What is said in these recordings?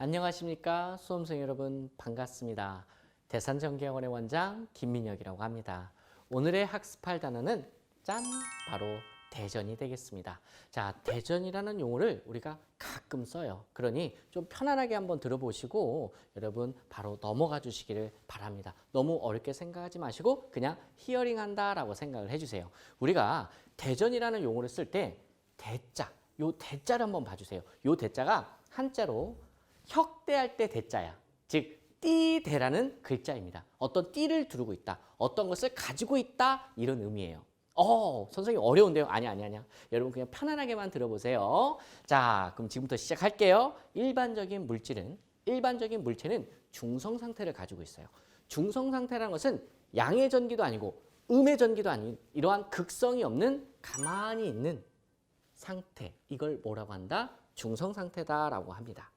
안녕하십니까 수험생 여러분 반갑습니다. 대산전개학원의 원장 김민혁이라고 합니다. 오늘의 학습할 단어는 짠 바로 대전이 되겠습니다. 자 대전이라는 용어를 우리가 가끔 써요. 그러니 좀 편안하게 한번 들어보시고 여러분 바로 넘어가 주시기를 바랍니다. 너무 어렵게 생각하지 마시고 그냥 히어링 한다라고 생각을 해주세요. 우리가 대전이라는 용어를 쓸 때 대자 요 대자를 한번 봐주세요. 요 대자가 한자로 혁대할 때 대자야. 즉 띠대라는 글자입니다. 어떤 띠를 두르고 있다. 어떤 것을 가지고 있다. 이런 의미예요. 어, 선생님 어려운데요? 아니, 아니, 아니야. 여러분 그냥 편안하게만 들어보세요. 자, 그럼 지금부터 시작할게요. 일반적인 물질은, 일반적인 물체는 중성 상태를 가지고 있어요. 중성 상태라는 것은 양의 전기도 아니고 음의 전기도 아닌 이러한 극성이 없는 가만히 있는 상태. 이걸 뭐라고 한다? 중성 상태다라고 합니다.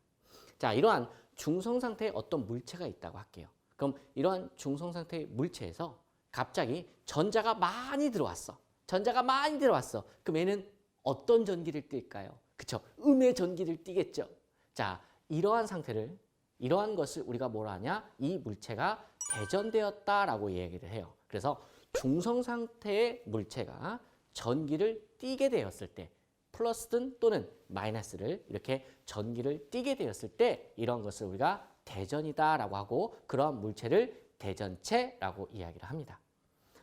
자, 이러한 중성 상태에 어떤 물체가 있다고 할게요. 그럼 이러한 중성 상태의 물체에서 갑자기 전자가 많이 들어왔어. 전자가 많이 들어왔어. 그럼 얘는 어떤 전기를 띨까요? 그쵸? 음의 전기를 띠겠죠. 자, 이러한 상태를, 이러한 것을 우리가 뭐라 하냐? 이 물체가 대전되었다라고 얘기를 해요. 그래서 중성 상태의 물체가 전기를 띠게 되었을 때 플러스든 또는 마이너스를 이렇게 전기를 띠게 되었을 때 이런 것을 우리가 대전이다라고 하고 그러한 물체를 대전체라고 이야기를 합니다.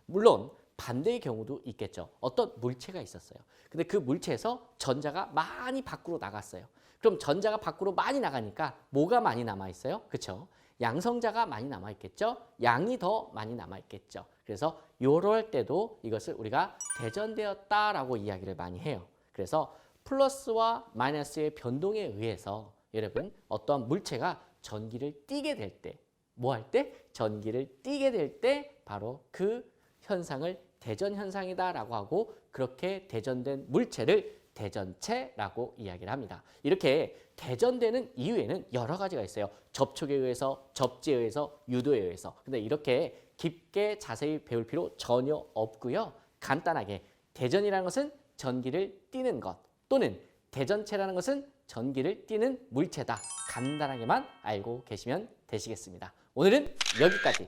물론 반대의 경우도 있겠죠. 어떤 물체가 있었어요. 근데 그 물체에서 전자가 많이 밖으로 나갔어요. 그럼 전자가 밖으로 많이 나가니까 뭐가 많이 남아 있어요? 그렇죠? 양성자가 많이 남아 있겠죠? 양이 더 많이 남아 있겠죠. 그래서 요럴 때도 이것을 우리가 대전되었다라고 이야기를 많이 해요. 그래서 플러스와 마이너스의 변동에 의해서 여러분 어떠한 물체가 전기를 띠게 될 때, 뭐 할 때? 전기를 띠게 될 때 바로 그 현상을 대전 현상이다라고 하고 그렇게 대전된 물체를 대전체라고 이야기를 합니다. 이렇게 대전되는 이유에는 여러 가지가 있어요. 접촉에 의해서, 접지에 의해서, 유도에 의해서. 근데 이렇게 깊게 자세히 배울 필요 전혀 없고요. 간단하게 대전이라는 것은 전기를 띠는 것 또는 대전체라는 것은 전기를 띠는 물체다. 간단하게만 알고 계시면 되시겠습니다. 오늘은 여기까지.